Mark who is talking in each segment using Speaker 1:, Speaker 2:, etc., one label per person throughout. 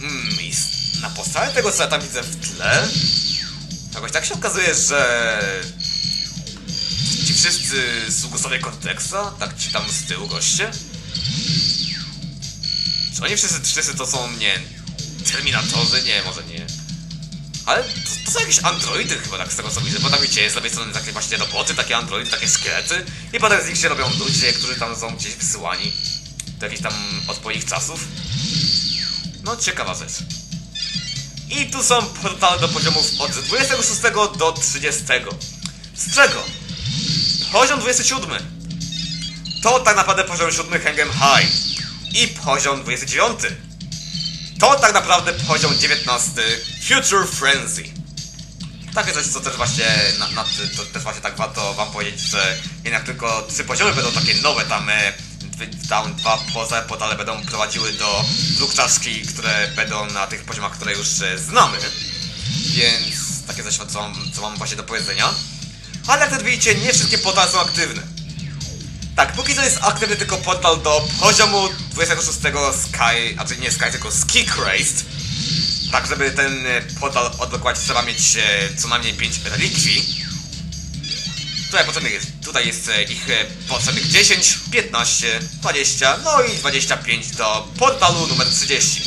Speaker 1: Mm, i na podstawie tego, co ja tam widzę w tle, jakoś tak się okazuje, że ci wszyscy sługosowie konteksta, tak ci tam z tyłu goście, czy oni wszyscy, wszyscy to są, nie Terminatorzy? Nie, może nie. Ale to, to są jakieś androidy chyba, tak z tego co widzę, bo tam wiecie, z lewej strony takie właśnie roboty, takie androidy, takie szkielety i potem z nich się robią ludzie, którzy tam są gdzieś wysyłani do jakichś tam odpowiednich czasów. No, ciekawa rzecz. I tu są portale do poziomów od 26 do 30. Z czego? Poziom 27. To tak naprawdę poziom 7 Hangem High. I poziom 29. To tak naprawdę poziom 19 Future Frenzy. Takie coś, co też właśnie, na, na, to też właśnie tak warto wam powiedzieć, że jednak tylko trzy poziomy będą takie nowe, tam, e, tam dwa poza portale będą prowadziły do dróg które będą na tych poziomach, które już e, znamy. Więc takie coś, co co mam właśnie do powiedzenia. Ale jak widzicie, nie wszystkie portale są aktywne. Tak, póki co jest aktywny tylko portal do poziomu 26 Sky, a czy nie Sky, tylko Ski Crazed. Tak, żeby ten e, portal odblokować trzeba mieć e, co najmniej 5 relikwii. Tutaj potrzebnych jest, tutaj jest e, ich potrzebnych 10, 15, 20, no i 25 do portalu numer 30.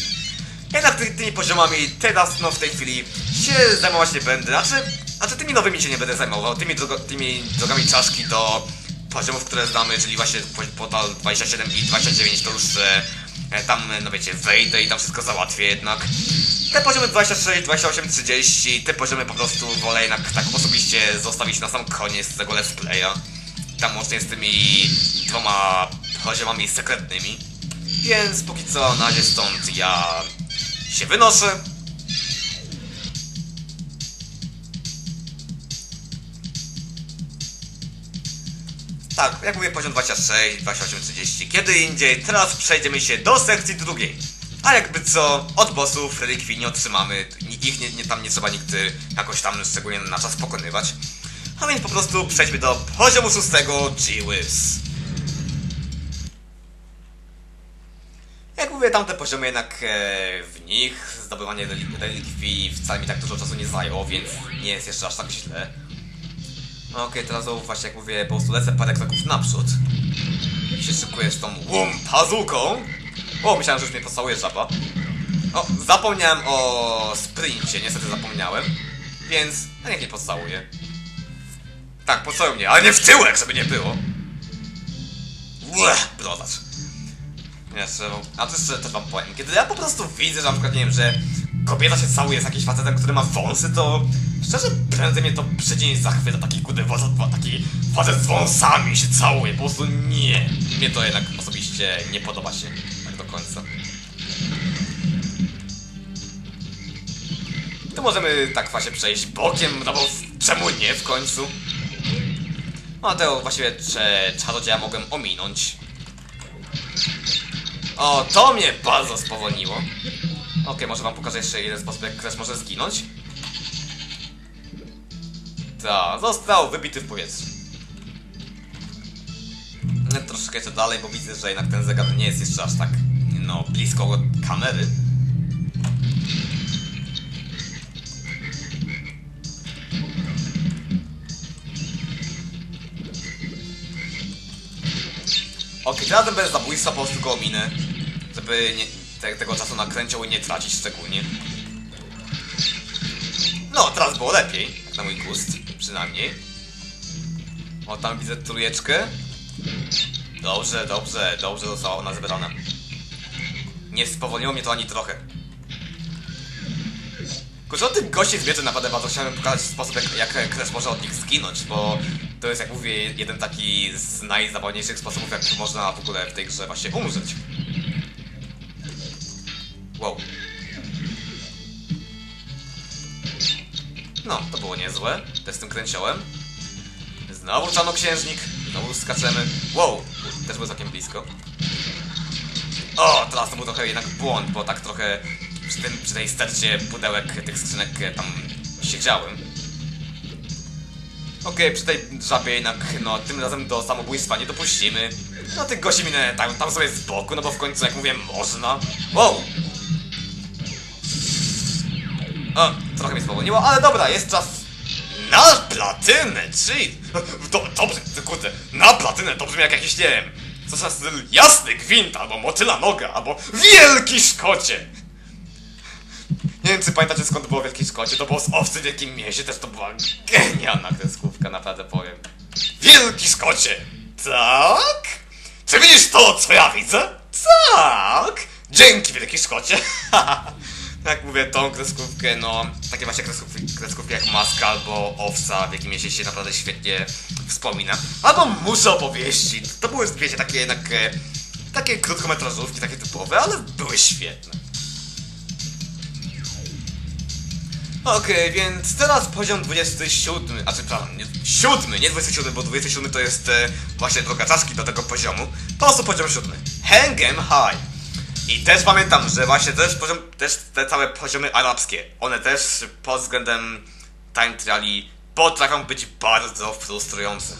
Speaker 1: Jednak ty, tymi poziomami teraz, no w tej chwili się zajmować nie będę, znaczy, znaczy tymi nowymi się nie będę zajmował, tymi, drogo, tymi drogami czaszki do poziomów, które znamy, czyli właśnie po- portal 27 i 29 to już e, tam, e, no wiecie, wejdę i tam wszystko załatwię jednak. Te poziomy 26, 28, 30, te poziomy po prostu wolę jednak tak osobiście zostawić na sam koniec tego let's playa. Tam łącznie z tymi dwoma poziomami sekretnymi. Więc póki co na razie stąd ja się wynoszę. Tak, jak mówię, poziom 26, 28, 30. Kiedy indziej, teraz przejdziemy się do sekcji drugiej. A jakby co, od bossów relikwii nie otrzymamy, ich nie, nie, tam nie trzeba nigdy jakoś tam szczególnie na czas pokonywać. A więc po prostu przejdźmy do poziomu szóstego G-Wiz. Jak mówię, tamte poziomy jednak e, w nich zdobywanie relik- relikwii wcale mi tak dużo czasu nie zajęło, więc nie jest jeszcze aż tak źle. No Okej, teraz znowu właśnie jak mówię, po prostu lecę parę kroków naprzód. I się szykuję z tą łum pazuką. O, myślałem, że już mnie pocałuje żaba. O, zapomniałem o sprincie, niestety zapomniałem. Więc, a niech nie pocałuje. Tak, pocałuj mnie, ale nie w tyłek, żeby nie było. Łe, brodacz. Jeszcze, a to jeszcze też wam powiem, kiedy ja po prostu widzę, że na przykład, nie wiem, że kobieta się całuje z jakimś facetem, który ma wąsy, to szczerze prędzej mnie to przecień zachwyta, taki kurde facet, taki facet z wąsami się całuje, po prostu nie. Mnie to jednak osobiście nie podoba się tak do końca. To możemy tak właśnie przejść bokiem, no bo czemu nie w końcu? No tego właściwie cze- czarodzieja mogłem ominąć. O, to mnie bardzo spowolniło. Okej, może wam pokażę jeszcze jeden sposób, jak Crash może zginąć. Ta, został wybity w powietrzu. No, Troszkę jeszcze dalej, bo widzę, że jednak ten zegar nie jest jeszcze aż tak, no, blisko od kamery. Okej, okay, razem bez zabójstwa po prostu go ominę, żeby nie, te, tego czasu na kręcioły nie tracić szczególnie. No, teraz było lepiej, na mój gust, przynajmniej. O, tam widzę trójeczkę. Dobrze, dobrze, dobrze została ona zebrana. Nie spowolniło mnie to ani trochę. Kurczę, o tym goście z mieczem naprawdę bardzo chciałem pokazać sposób, jak, jak Crash może od nich zginąć, bo to jest, jak mówię, jeden taki z najzabawniejszych sposobów, jak można w ogóle w tej grze właśnie umrzeć. No, to było niezłe. Tym kręciołem. Znowu czarnoksiężnik. Znowu skaczemy. Wow, też był całkiem blisko. O, teraz to był trochę jednak błąd, bo tak trochę przy, tym, przy tej stercie pudełek tych skrzynek e, tam siedziałem. Okej, przy tej żabie jednak, no, tym razem do samobójstwa nie dopuścimy. No, tych gości minę tam, tam sobie z boku, no bo w końcu, jak mówię, można. Wow! Trochę mnie spowolniło, ale dobra, jest czas na platynę, czyli... Do, dobrze, kurde, na platynę to brzmi jak jakiś, nie wiem, co za styl jasny gwint, albo motyla noga, albo wielki szkocie. Nie wiem, czy pamiętacie skąd było Wielki Szkocie, to było z Owcy w Wielkim Mieście, też to była genialna kreskówka, naprawdę powiem. Wielki Szkocie! Tak? Czy widzisz to, co ja widzę? Tak! Dzięki, Wielki Szkocie! Jak mówię, tą kreskówkę, no, takie właśnie kreskówki, kreskówki jak Maska albo Owca w Wielkim Mieście się naprawdę świetnie wspomina. Albo Muszę opowieści, to były, wiecie, takie jednak, e, takie krótkometrażówki, takie typowe, ale były świetne. Okej, więc teraz poziom 27, a czy przepraszam, nie, 7, nie 27, bo 27 to jest e, właśnie droga czaszki do tego poziomu. Po prostu poziom 7. Hangem High. I też pamiętam, że właśnie też poziom, też te całe poziomy arabskie, one też pod względem time triali potrafią być bardzo frustrujące.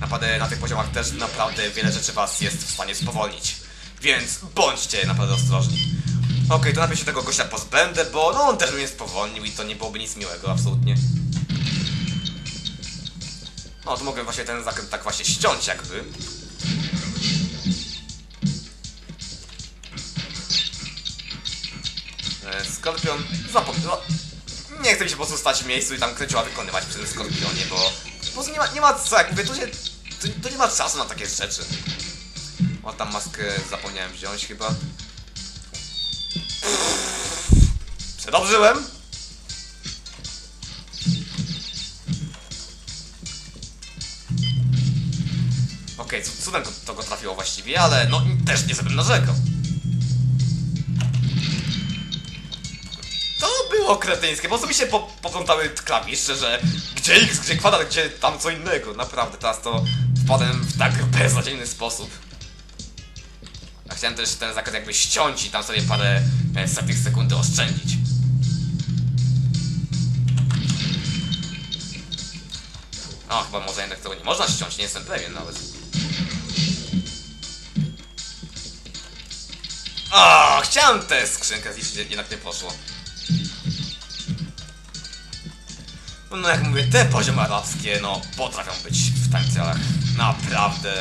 Speaker 1: Naprawdę na tych poziomach też naprawdę wiele rzeczy was jest w stanie spowolnić. Więc bądźcie naprawdę ostrożni. Okej, to najpierw się tego gościa pozbędę, bo no on też mnie spowolnił i to nie byłoby nic miłego, absolutnie. No, to mogę właśnie ten zakręt tak właśnie ściąć jakby. Skorpion, zapomnę, no, nie chce mi się po prostu stać w miejscu i tam kręciła wykonywać przy tym skorpionie, bo po prostu nie ma, nie ma co, jak mówię, tu się, tu, tu nie ma czasu na takie rzeczy. O, tam maskę zapomniałem wziąć chyba. Przedobrzyłem? Okej, okay, cudem to, to go trafiło właściwie, ale no też nie żebym narzekał. Było kretyńskie, po prostu mi się po, poplątały klawisze, że gdzie x, gdzie kwadrat, gdzie tam co innego. Naprawdę, teraz to wpadłem w tak beznadziejny sposób. A chciałem też ten zakres jakby ściąć i tam sobie parę e, setek sekundy oszczędzić. O, chyba może jednak tego nie można ściąć, nie jestem pewien nawet. O, chciałem tę skrzynkę zniszczyć, jednak nie poszło. No jak mówię, te poziomy arabskie, no, potrafią być w tańcach naprawdę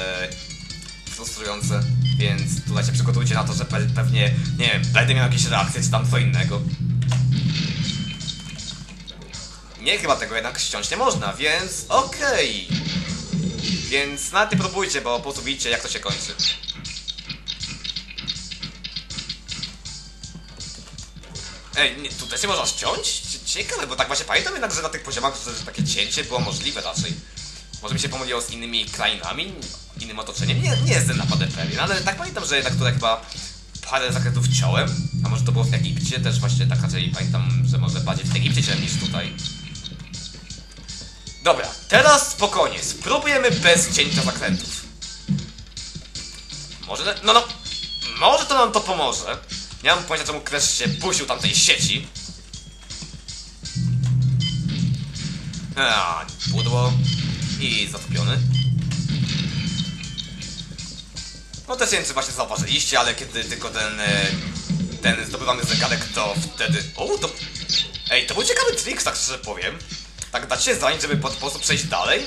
Speaker 1: frustrujące, więc tutaj się przygotujcie na to, że pe pewnie, nie wiem, będę miał jakieś reakcje czy tam co innego. Nie, chyba tego jednak ściąć nie można, więc okej. Więc nawet nie próbujcie, bo po prostu widzicie jak to się kończy. Ej, nie, tu też nie można ściąć? Cie- Ciekawe, bo tak właśnie pamiętam jednak, że na tych poziomach, że takie cięcie było możliwe raczej. Może mi się pomyliło z innymi krainami, innym otoczeniem. Nie, nie jestem naprawdę pewien, ale tak pamiętam, że jednak tutaj chyba parę zakrętów ciąłem. A może to było w Egipcie też właśnie tak raczej pamiętam, że może bardziej w Egipcie ciąłem niż tutaj. Dobra, teraz spokojnie, spróbujemy bez cięcia zakrętów. Może, no no, może to nam to pomoże. Nie mam pojęcia czemu Crash się puścił tamtej sieci. A, pudło i zatopiony. No też nie wiem, czy właśnie zauważyliście, ale kiedy tylko ten, e, ten zdobywamy zegarek, to wtedy... O, to... Ej, to był ciekawy trik, tak szczerze powiem. Tak dać się zanim, żeby po prostu przejść dalej.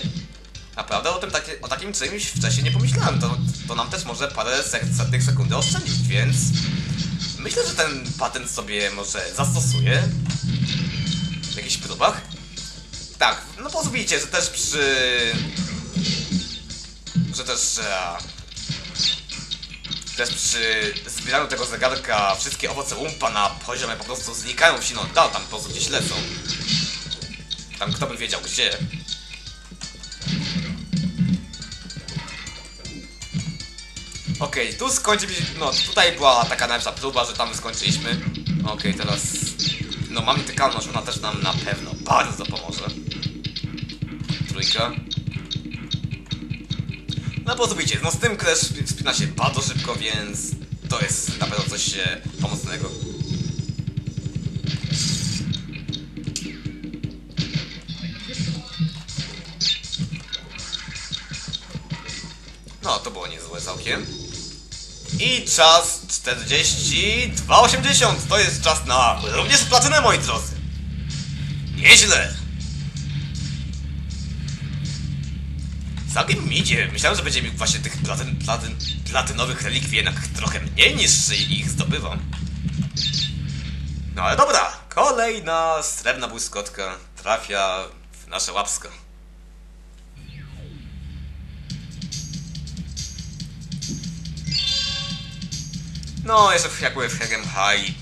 Speaker 1: Naprawdę o tym o takim czymś wcześniej nie pomyślałem. To, to nam też może parę setnych sekundy oszczędzić, więc... Myślę, że ten patent sobie może zastosuję w jakichś próbach. Pozwólcie, że też przy... Że też... E, też przy zbieraniu tego zegarka wszystkie owoce umpa na poziomie po prostu znikają w siną dal, tam po prostu gdzieś lecą. Tam kto by wiedział gdzie. Okej, tu skończyliśmy, no tutaj była taka najlepsza próba, że tam skończyliśmy. Okej, teraz... No mam tykalność, ona też nam na pewno bardzo pomoże. Trójka. No bo zobaczcie, no z tym Crash spina się bardzo szybko, więc to jest na pewno coś e, pomocnego. No, to było niezłe całkiem. I czas 42,80. To jest czas na również platynę, moi drodzy. Nieźle! Całkiem idzie. Myślałem, że będzie mi właśnie tych platyn, platyn, platynowych relikwii jednak trochę mniej niż ich zdobywam. No ale dobra, kolejna srebrna błyskotka trafia w nasze łapsko. No, jeszcze jak w Hegem High,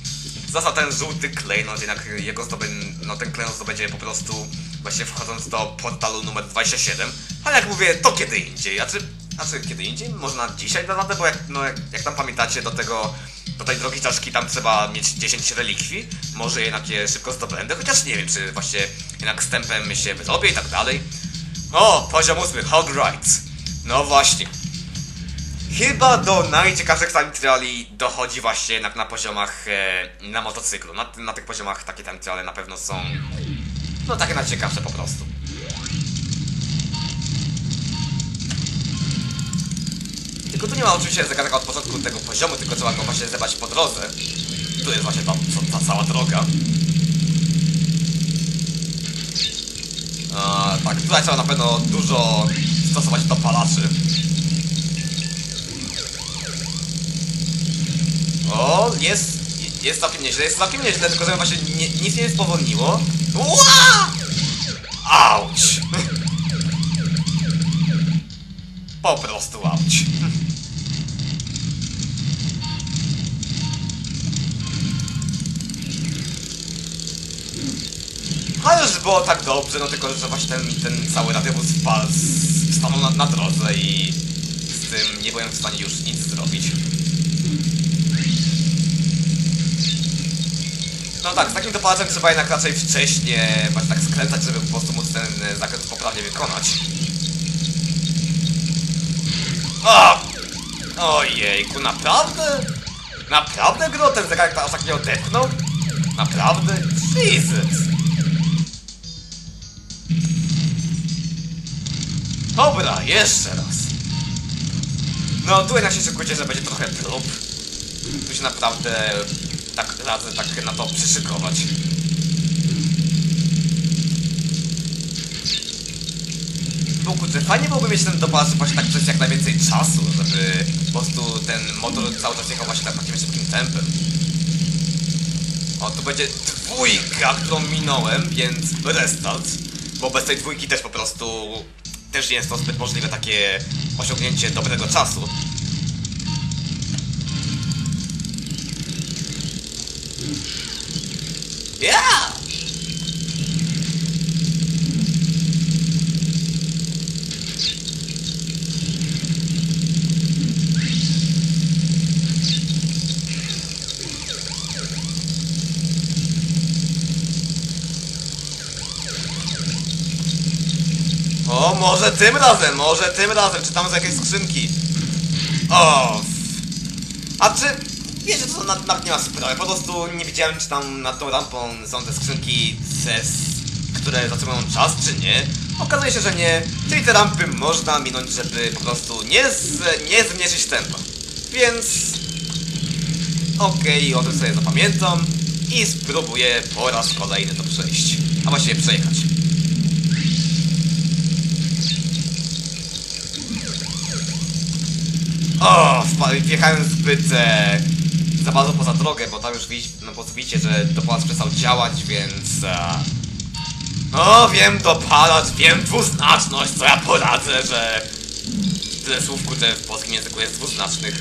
Speaker 1: został ten żółty klejnot, jednak jego zdobę, no ten klejnot zdobędzie po prostu właśnie wchodząc do portalu numer 27, ale jak mówię, to kiedy indziej, a czy, a czy kiedy indziej? Można dzisiaj da radę, bo jak, no, jak, jak tam pamiętacie, do tego, do tej drogi czaszki tam trzeba mieć 10 relikwii, może jednak je szybko zdobędę, chociaż nie wiem, czy właśnie jednak tempem się wyrobię i tak dalej. O, poziom 8, Hog Rights. No właśnie, Chyba do najciekawszych time triali dochodzi właśnie jednak na poziomach e, na motocyklu. Na, na tych poziomach takie time triale na pewno są no takie najciekawsze po prostu. Tylko tu nie ma oczywiście zegarka od początku tego poziomu, tylko trzeba go właśnie zebrać po drodze. Tu jest właśnie ta, ta, cała droga. A, tak, tutaj trzeba na pewno dużo stosować dopalaczy. O, jest, jest całkiem nieźle, jest całkiem nieźle, tylko że właśnie nie, nic nie spowolniło. Po prostu auć. Ale już było tak dobrze, no tylko że właśnie ten, ten cały radiowóz stanął na, na drodze i z tym nie byłem w stanie już nic zrobić. No tak, z takim dopalaczem trzeba jednak raczej wcześnie właśnie tak skręcać, żeby po prostu móc ten e, zakręt poprawnie wykonać. Ojejku, naprawdę? Naprawdę gro ten zegarek aż tak nie odepchnął? Naprawdę? Jesus! Dobra, jeszcze raz. No tu jednak się szykujcie, że będzie trochę prób. Tu się naprawdę tak radzę tak na to przyszykować. Kurczę, fajnie byłoby mieć ten dopalacz właśnie tak przez jak najwięcej czasu, żeby po prostu ten motor cały czas jechał właśnie tak takim szybkim tempem. O, to będzie dwójka, którą minąłem, więc restart. Bo bez tej dwójki też po prostu też nie jest to zbyt możliwe takie osiągnięcie dobrego czasu. Yeah! O, może tym razem, może tym razem, czy tam z jakiejś skrzynki. O! A czy... Wiecie co, nawet, nawet nie ma sprawy, po prostu nie wiedziałem czy tam nad tą rampą są te skrzynki CES, które zatrzymują czas, czy nie. Okazuje się, że nie, czyli te rampy można minąć, żeby po prostu nie, z, nie zmniejszyć tempa. Więc... Okej, o tym sobie zapamiętam i spróbuję po raz kolejny to przejść. A właściwie przejechać. O, wjechałem zbyt e, za bardzo poza drogę, bo tam już widz, no po widzicie, że dopalacz przestał działać, więc... E, o, wiem dopalacz, wiem dwuznaczność, co ja poradzę, że tyle słów, kurde, w polskim języku jest dwuznacznych.